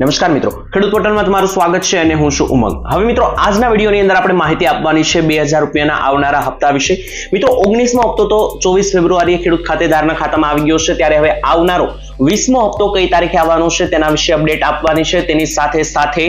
નમસ્કાર મિત્રો. ખેડૂત પોર્ટલમાં તમારું સ્વાગત છે અને હું છું ઉમંગ. હવે મિત્રો, આજના વિડીયોની અંદર આપણે માહિતી આપવાની છે બે હજાર રૂપિયાના આવનારા હપ્તા વિશે. મિત્રો, ઓગણીસમો હપ્તો તો ચોવીસ ફેબ્રુઆરીએ ખેડૂત ખાતેદારના ખાતામાં આવી ગયો છે. ત્યારે હવે આવનારો વીસમો હપ્તો કઈ તારીખે આવવાનો છે તેના વિશે અપડેટ આપવાની છે. તેની સાથે સાથે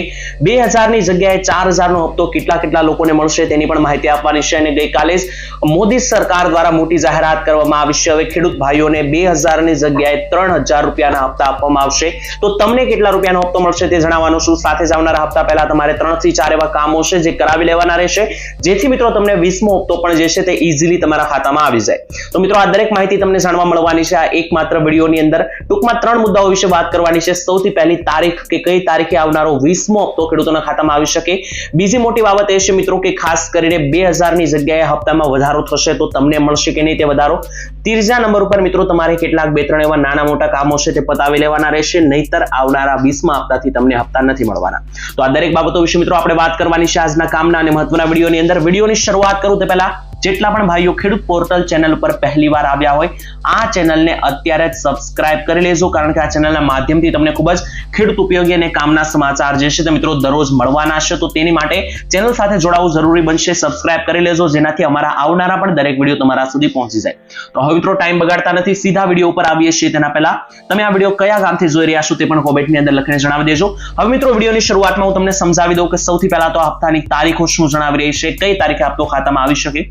બે હજારની જગ્યાએ ચાર હજારનો હપ્તો કેટલા કેટલા લોકોને મળશે તેની પણ માહિતી આપવાની છે અને ગઈકાલે જ મોદી સરકાર દ્વારા મોટી જાહેરાત કરવામાં આવી છે. હવે ખેડૂત ભાઈઓને બે હજારની જગ્યાએ ત્રણ હજાર રૂપિયાના હપ્તા આપવામાં આવશે. તો તમને કેટલા રૂપિયાનો હપ્તો મળશે તે જણાવવાનું છું. સાથે જ આવનારા હપ્તા પહેલા તમારે ત્રણથી ચાર એવા કામો છે જે કરાવી લેવાના રહેશે. જેથી મિત્રો તમને વીસમો હપ્તો પણ જે છે તે ઇઝીલી તમારા ખાતામાં આવી જાય. તો મિત્રો આ દરેક માહિતી તમને જાણવા મળવાની છે. આ એકમાત્ર વિડીયોની અંદર ટૂંકમાં ત્રણ મુદ્દાઓ વિશે વાત કરવાની છે. સૌથી પહેલી તારીખ કે કઈ તારીખે આવનારો વીસમો હપ્તો ખેડૂતોના ખાતામાં આવી શકે. બીજી મોટી બાબત એ છે મિત્રો કે ખાસ કરીને બે હજારની જગ્યાએ હપ્તામાં વધારો થશે તો તમને મળશે કે નહીં તે વધારો. ત્રીજા નંબર ઉપર મિત્રો તમારે કેટલાક બે ત્રણ એવા નાના મોટા કામો છે તે પતાવી લેવાના રહેશે. નહીતર આવનારા વીસમા હપ્તાથી તમને હપ્તા નથી મળવાના. તો આ દરેક બાબતો વિશે મિત્રો આપણે વાત કરવાની છે આજના કામના અને મહત્વના વિડીયોની અંદર. વિડીયોની શરૂઆત કરું તે પહેલા જેટલા પણ ભાઈઓ ખેડૂત પોર્ટલ ચેનલ ઉપર પહેલી વાર આવ્યા હોય, આ ચેનલને અત્યારે જ સબસ્ક્રાઇબ કરી લેજો, કારણ કે આ ચેનલના માધ્યમથી તમને ખૂબ જ ખેડૂત ઉપયોગી અને કામના સમાચાર જે છે તે મિત્રો દરરોજ મળવાના છે. તો તેની માટે ચેનલ સાથે જોડાવું જરૂરી બનશે સબસ્ક્રાઇબ કરી લેજો, જેનાથી અમારા આવનારા પણ દરેક વીડિયો તમારા સુધી પહોંચી જાય. તો હવે મિત્રો ટાઈમ બગાડતા નથી, સીધા વીડિયો ઉપર આવીએ છીએ. તેના પહેલા તમે આ વીડિયો કયા ગામથી જોઈ રહ્યા છો તે પણ કોમેન્ટની અંદર લખીને જણાવી દેજો. હવે મિત્રો વિડીયોની શરૂઆતમાં હું તમને સમજાવી દઉં કે સૌથી પહેલા તો હપ્તાની તારીખો શું જણાવી રહી છે, કઈ તારીખે હપ્તો ખાતામાં આવી શકે?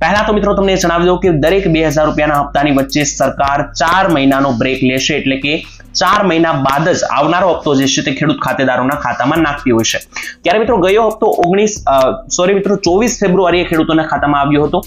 પહેલા તો મિત્રો તમને જણાવી દઉં કે દરેક બે હજાર રૂપિયાના હપ્તાની વચ્ચે સરકાર ચાર મહિનાનો બ્રેક લેશે એટલે કે ચાર મહિના બાદ જ આવનારો હપ્તો જે છે તે ખેડૂત ખાતેદારોના ખાતામાં નાખતી હોય છે. ત્યારે મિત્રો ગયો હપ્તો ઓગણીસ સોરી મિત્રો, ચોવીસ ફેબ્રુઆરીએ ખેડૂતોના ખાતામાં આવ્યો હતો.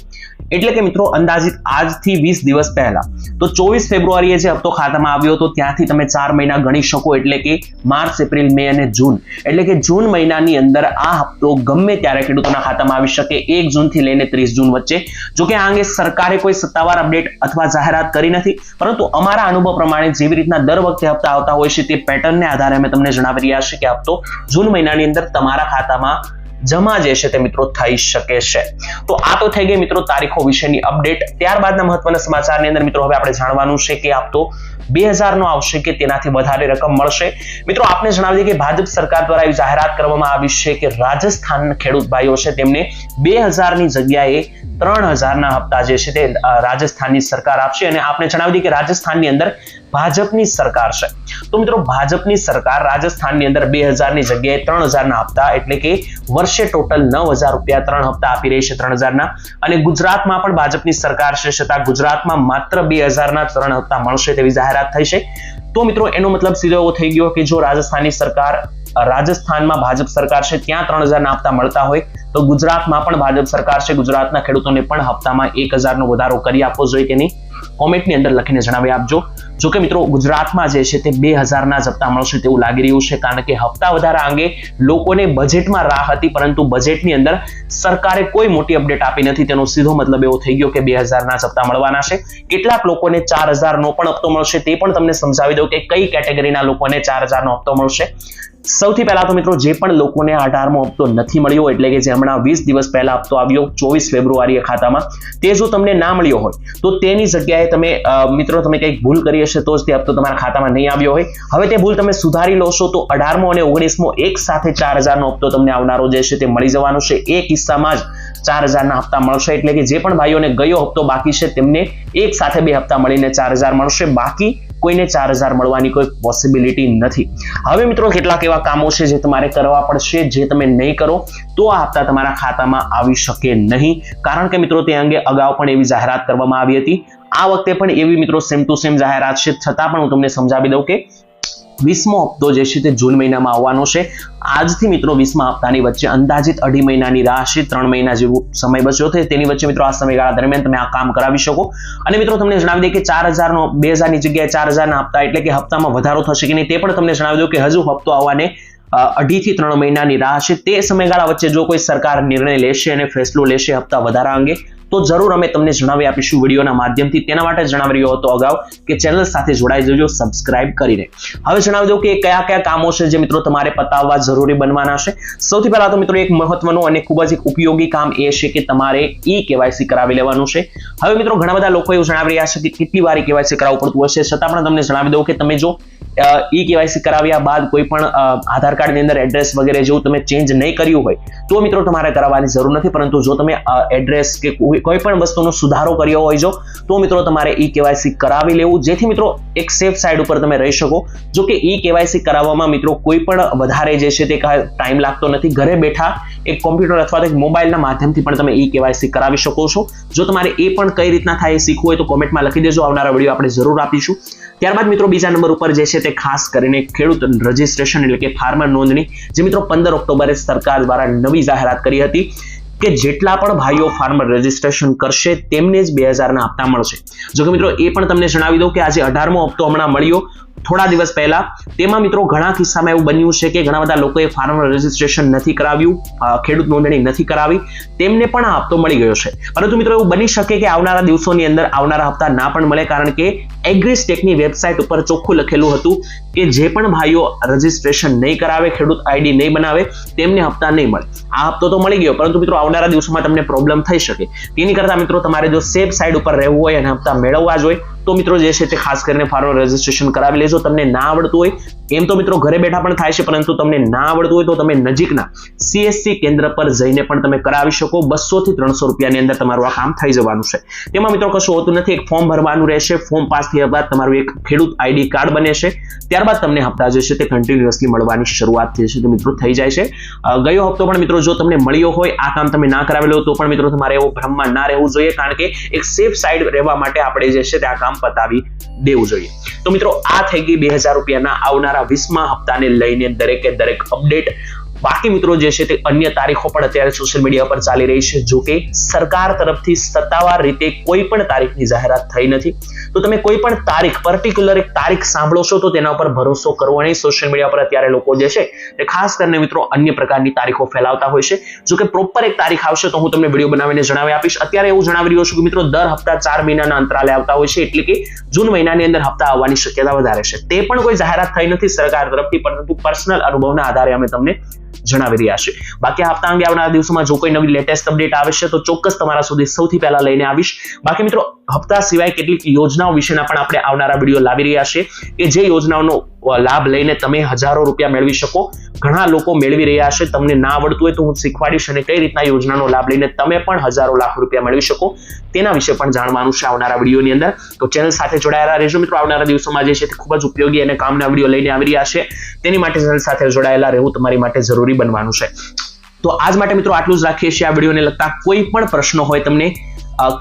એટલે કે મિત્રો અંદાજિત આજથી વીસ દિવસ પહેલા. તો ચોવીસ ફેબ્રુઆરીએ જે હપ્તો ખાતામાં આવ્યો હતો, ત્યાંથી તમે ચાર મહિના ગણી શકો એટલે કે માર્ચ, એપ્રિલ, મે અને જૂન. એટલે કે જૂન મહિનાની અંદર આ હપ્તો ગમે ત્યારે ખેડૂતોના ખાતામાં આવી શકે, એક જૂનથી લઈને ત્રીસ જૂન વચ્ચે. જો કે આ અંગે સરકારે કોઈ સત્તાવાર અપડેટ અથવા જાહેરાત કરી નથી, પરંતુ અમારા અનુભવ પ્રમાણે જેવી રીતના દર વખતે હપ્તા આવતા હોય છે તે પેટર્નને આધારે અમે તમને જણાવી રહ્યા છીએ કે હપ્તો જૂન મહિનાની અંદર તમારા ખાતામાં જમા જે છે તે મિત્રો થઈ શકે છે. તો આ તો થઈ ગઈ મિત્રો તારીખો વિશેની અપડેટ. ત્યારબાદના મહત્વના સમાચારની અંદર મિત્રો હવે આપણે જાણવાનું છે કે આપતો બે હજારનો આવશે કે તેનાથી વધારે રકમ મળશે. મિત્રો, આપને જણાવી દઈએ કે ભાજપ સરકાર દ્વારા એવી જાહેરાત કરવામાં આવી છે કે રાજસ્થાન ખેડૂત ભાઈઓ છે તેમને બે હજારની જગ્યાએ ત્રણ હજારના હપ્તા જે છે તે રાજસ્થાનની સરકાર આપશે. અને આપને જણાવી દઈએ કે રાજસ્થાનની અંદર ભાજપની સરકાર છે. તો મિત્રો, ભાજપની સરકાર રાજસ્થાનની અંદર બે હજારની જગ્યાએ ત્રણ હજારના હપ્તા એટલે કે વર્ષે ટોટલ નવ હજાર રૂપિયા ત્રણ હપ્તા આપી રહી છે ત્રણ હજારના. અને ગુજરાતમાં પણ ભાજપની સરકાર છે છતાં ગુજરાતમાં માત્ર બે હજારના ત્રણ હપ્તા મળશે તેવી જાહેરાત થઈ છે. તો મિત્રો, એનો મતલબ સીધો એવો થઈ ગયો કે જો રાજસ્થાનની સરકાર, રાજસ્થાનમાં ભાજપ સરકાર છે, ત્યાં ત્રણ હજારના હપ્તા મળતા હોય, તો ગુજરાતમાં પણ ભાજપ સરકાર છે, ગુજરાતના ખેડૂતોને પણ હપ્તામાં એક હજારનો વધારો કરી આપવો જોઈએ કે નહીં? કોમેન્ટની અંદર લખીને જણાવી આપજો. જો કે મિત્રો, ગુજરાતમાં જે છે તે બે હજારના જ હપ્તા મળશે તેવું લાગી રહ્યું છે, કારણ કે હપ્તા વધારા અંગે લોકોને બજેટમાં રાહ હતી, પરંતુ બજેટની અંદર સરકારે કોઈ મોટી અપડેટ આપી નથી. તેનો સીધો મતલબ એવો થઈ ગયો કે બે હજારના જ હપ્તા મળવાના છે. કેટલાક લોકોને ચાર હજારનો પણ હપ્તો મળશે, તે પણ તમને સમજાવી દઉં કે કઈ કેટેગરીના લોકોને ચાર હજારનો હપ્તો મળશે. સૌથી પહેલા તો મિત્રો જે પણ લોકોને અઢારમો હપ્તો નથી મળ્યો એટલે કે જે હમણાં વીસ દિવસ પહેલા હપ્તો આવ્યો, ચોવીસ ફેબ્રુઆરીએ ખાતામાં, તે જો તમને ના મળ્યો હોય, તો તેની જગ્યાએ તમે મિત્રો તમે કંઈક ભૂલ કરી હશે તો જ તે હપ્તો તમારા ખાતામાં નહીં આવ્યો હોય. હવે તે ભૂલ તમે સુધારી લો છો તો અઢારમો અને ઓગણીસમો એક સાથે ચાર હજારનો હપ્તો તમને આવનારો જે છે તે મળી જવાનો છે. એ કિસ્સામાં જ ચાર હજારના હપ્તા મળશે એટલે કે જે પણ ભાઈઓને ગયો હપ્તો બાકી છે તેમને એક સાથે બે હપ્તા મળીને ચાર હજાર મળશે. બાકી કોઈને ચાર હજાર મળવાની કોઈ પોસિબિલિટી નથી. હવે મિત્રો કેટલાક એવા કામો છે જે તમારે કરવા પડશે, જે તમે નહીં કરો, તો આ હપ્તા તમારા ખાતામાં આવી શકે નહીં. કારણ કે મિત્રો તે અંગે અગાઉ પણ એવી જાહેરાત કરવામાં આવી હતી. આ વખતે પણ એવી મિત્રો સેમ ટુ સેમ જાહેરાત છે. છતાં પણ હું તમને સમજાવી દઉં કે વીસમો હપ્તો જે છે તે જૂન મહિનામાં આવવાનો છે. આજથી મિત્રો વીસમા હપ્તાની વચ્ચે અંદાજિત અઢી મહિનાની રાહ છે ત્રણ મહિના જેવો સમય બચ્યો છે. તેની વચ્ચે મિત્રો આ સમયગાળા દરમિયાન તમે આ કામ કરાવી શકો. અને મિત્રો તમને જણાવી દઈએ કે ચાર હજારનો બે હજારની જગ્યાએ ચાર હજારના હપ્તા એટલે કે હપ્તામાં વધારો થશે કે નહીં તે પણ તમને જણાવી દઉં કે હજુ હપ્તો આવવાને અઢીથી ત્રણ મહિનાની રાહ છે તે સમયગાળા વચ્ચે જો કોઈ સરકાર નિર્ણય લેશે અને ફેસલો લેશે હપ્તા વધારા અંગે તો જરૂર અમે તમને જણાવી આપીશું વિડીયોના માધ્યમથી. તેના માટે જણાવી રહ્યો હતો અગાઉ કે ચેનલ સાથે જોડાઈ જજો, સબસ્ક્રાઇબ કરીને. હવે જણાવી દઉં કે કયા કયા કામો છે જે મિત્રો તમારે પતાવવા જરૂરી બનવાના છે. સૌથી પહેલા તો મિત્રો એક મહત્વનું અને ખૂબ જ એક ઉપયોગી કામ એ છે કે તમારે ઈ કેવાયસી કરાવી લેવાનું છે. હવે મિત્રો ઘણા બધા લોકો એવું જણાવી રહ્યા છે કે કેટલી વાર કેવાયસી કરાવવું પડતું હશે. છતાં પણ તમને જણાવી દઉં કે તમે જો ઈ કેવાયસી કરાવ્યા બાદ કોઈ પણ આધાર કાર્ડની અંદર એડ્રેસ વગેરે જેવું તમે ચેન્જ નહીં કર્યું હોય, તો મિત્રો તમારે કરાવવાની જરૂર નથી. પરંતુ જો તમે એડ્રેસ કે કોઈ પણ વસ્તુનો સુધારો કર્યો હોય જો, તો મિત્રો તમારે ઈ કેવાયસી કરાવી લેવું. જેથી મિત્રો એક સેફ સાઈડ ઉપર તમે રહી શકો. જો કે ઈ કેવાયસી કરાવવામાં મિત્રો કોઈ પણ વધારે જે છે તે ટાઈમ લાગતો નથી. ઘરે બેઠા એક કોમ્પ્યુટર અથવા તો એક મોબાઈલના માધ્યમથી પણ તમે ઈ કેવાયસી કરાવી શકો છો. જો તમારે એ પણ કઈ રીતના થાય શીખવું હોય તો કોમેન્ટમાં લખી દેજો. આવનારા વીડિયો આપણે જરૂર આપીશું. ત્યારબાદ મિત્રો બીજા નંબર ઉપર જે છે તે ખાસ કરીને ખેડૂત રજિસ્ટ્રેશન એટલે કે ફાર્મર નોંધણી, જે મિત્રો પંદર ઓક્ટોબરે સરકાર દ્વારા નવી જાહેરાત કરી હતી કે જેટલા પણ ભાઈઓ ફાર્મર રજીસ્ટ્રેશન કરશે, તેમને જ બે હજારના હપ્તા મળશે. જો કે મિત્રો, એ પણ તમને જણાવી દઉં કે આજે અઢારમો હપ્તો હમણાં મળ્યો. થોડા દિવસ પહેલા. તેમાં મિત્રો ઘણા કિસ્સામાં એવું બન્યું છે કે ઘણા બધા લોકોએ ફાર્મર રજીસ્ટ્રેશન નથી કરાવ્યું ખેડૂત નોંધણી નથી કરાવી. તેમને પણ આ હપ્તો મળી ગયો છે. પરંતુ મિત્રો એવું બની શકે કે આવનારા દિવસોની અંદર આવનારા હપ્તા ના પણ મળે કારણ કે એગ્રીસ્ટેકની વેબસાઇટ ઉપર ચોખ્ખું લખેલું હતું કે જે પણ ભાઈઓ રજીસ્ટ્રેશન નહીં કરાવે, ખેડૂત આઈડી નહીં બનાવે, તેમને હપ્તા નહીં મળે. આ હપ્તો તો મળી ગયો, પરંતુ મિત્રો આવનારા દિવસોમાં તમને પ્રોબ્લેમ થઈ શકે. તેની કરતાં મિત્રો તમારે જો સેફ સાઇડ ઉપર રહેવું હોય અને હપ્તા મેળવવા જોઈએ તો મિત્રો જે છે તે ખાસ કરીને ફાર્મર રજીસ્ટ્રેશન કરાવી લેજો. તમને ના આવડતું હોય એમ તો મિત્રો ઘરે બેઠા પણ થાય છે, પરંતુ તમને ના આવડતું હોય તો તમે નજીકના સીએસસી કેન્દ્ર પર જઈને પણ તમે કરાવી શકો. બસો થી ત્રણસો રૂપિયાની અંદર તમારું આ કામ થઈ જવાનું છે. તેમાં મિત્રો કશું હોતું નથી. એક ફોર્મ ભરવાનું રહેશે. ફોર્મ પાસ થયા બાદ તમારું એક ખેડૂત આઈડી કાર્ડ બને છે. ત્યારબાદ તમને હપ્તા જે છે તે કન્ટિન્યુઅસલી મળવાની શરૂઆત થઈ છે તો મિત્રો થઈ જાય છે. ગયો હપ્તો પણ મિત્રો જો તમને મળ્યો હોય, આ કામ તમે ના કરાવેલો તો પણ મિત્રો તમારે એવો ભ્રમમાં ના રહેવું જોઈએ, કારણ કે એક સેફ સાઈડ રહેવા માટે આપણે જે છે તે આ કામ પતાવી દેવું જોઈએ. તો મિત્રો આ થઈ ગઈ બે હજાર રૂપિયાના આવનારા વીસમા હપ્તાને લઈને દરેકે દરેક અપડેટ બાકી મિત્રો જે છે તે અન્ય તારીખો પણ અત્યારે સોશિયલ મીડિયા પર ચાલી રહી છે. જો કે સરકાર તરફથી સત્તાવાર રીતે કોઈ પણ તારીખની જાહેરાત થઈ નથી. તો તમે કોઈ પણ તારીખ પર્ટિક્યુલર એક તારીખ સાંભળો છો તો તેના ઉપર ભરોસો કરવો નહીં. સોશિયલ મીડિયા પર અત્યારે લોકો જે છે તે ખાસ કરીને મિત્રો અન્ય પ્રકારની તારીખો ફેલાવતા હોય છે. જો કે પ્રોપર એક તારીખ આવશે તો હું તમને વીડિયો બનાવીને જણાવી આપીશ. અત્યારે એવું જણાવી રહ્યો છું કે મિત્રો દર હપ્તા ચાર મહિનાના અંતરાલે આવતા હોય છે. એટલે કે જૂન મહિનાની અંદર હપ્તા આવવાની શક્યતા વધારે છે. તે પણ કોઈ જાહેરાત થઈ નથી સરકાર તરફથી, પરંતુ પર્સનલ અનુભવના આધારે અમે તમને જણાવી રહ્યા છે. બાકી આ હપ્તા અંગે આવનારા દિવસોમાં જો કોઈ નવી લેટેસ્ટ અપડેટ આવે છે તો ચોક્કસ તમારા સુધી સૌથી પહેલા લઈને આવીશ. બાકી મિત્રો, હપ્તા સિવાય કેટલીક યોજનાઓ વિશેના પણ આપણે આવનારા વીડિયો લાવી રહ્યા છે કે જે યોજનાઓનો લાભ લઈને તમે હજારો રૂપિયા મેળવી શકો. ઘણા લોકો મેળવી રહ્યા છે, તમને ના આવડતું હોય તો હું શીખવાડીશ અને કઈ રીતના યોજનાનો લાભ લઈને તમે પણ હજારો લાખ રૂપિયા મેળવી શકો. તેના વિશે પણ જાણવાનું છે આવનારા વિડીયોની અંદર. તો ચેનલ સાથે જોડાયેલા રહેજો મિત્રો. આવનારા દિવસોમાં જે છે તે ખૂબ જ ઉપયોગી અને કામના વીડિયો લઈને આવી રહ્યા છે. તેની માટે ચેનલ સાથે જોડાયેલા રહેવું તમારી માટે જરૂરી બનવાનું છે. તો આજ માટે મિત્રો આટલું જ રાખીએ છીએ આ વિડીયોને લગતા કોઈ પણ પ્રશ્નો હોય તમને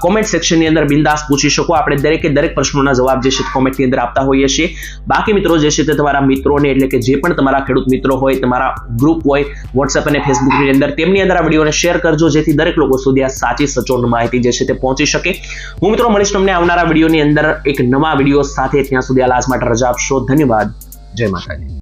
કોમેન્ટ સેક્શનની અંદર બિંદાસ પૂછી શકો. આપણે દરેકે દરેક પ્રશ્નોના જવાબ જે છે કોમેન્ટની અંદર આપતા હોઈએ છીએ. બાકી મિત્રો જે છે તે તમારા મિત્રોને એટલે કે જે પણ તમારા ખેડૂત મિત્રો હોય, તમારા ગ્રુપ હોય વોટ્સએપ અને ફેસબુકની અંદર, તેમની અંદર આ વિડીયોને શેર કરજો, જેથી દરેક લોકો સુધી આ સાચી, સચોટ માહિતી જે છે તે પહોંચી શકે. હું મિત્રો મળીશ તમને આવનારા વિડીયોની અંદર એક નવા વીડિયો સાથે. ત્યાં સુધી આ લાસ્ટ માટે રજા આપશો. ધન્યવાદ. જય માતાજી.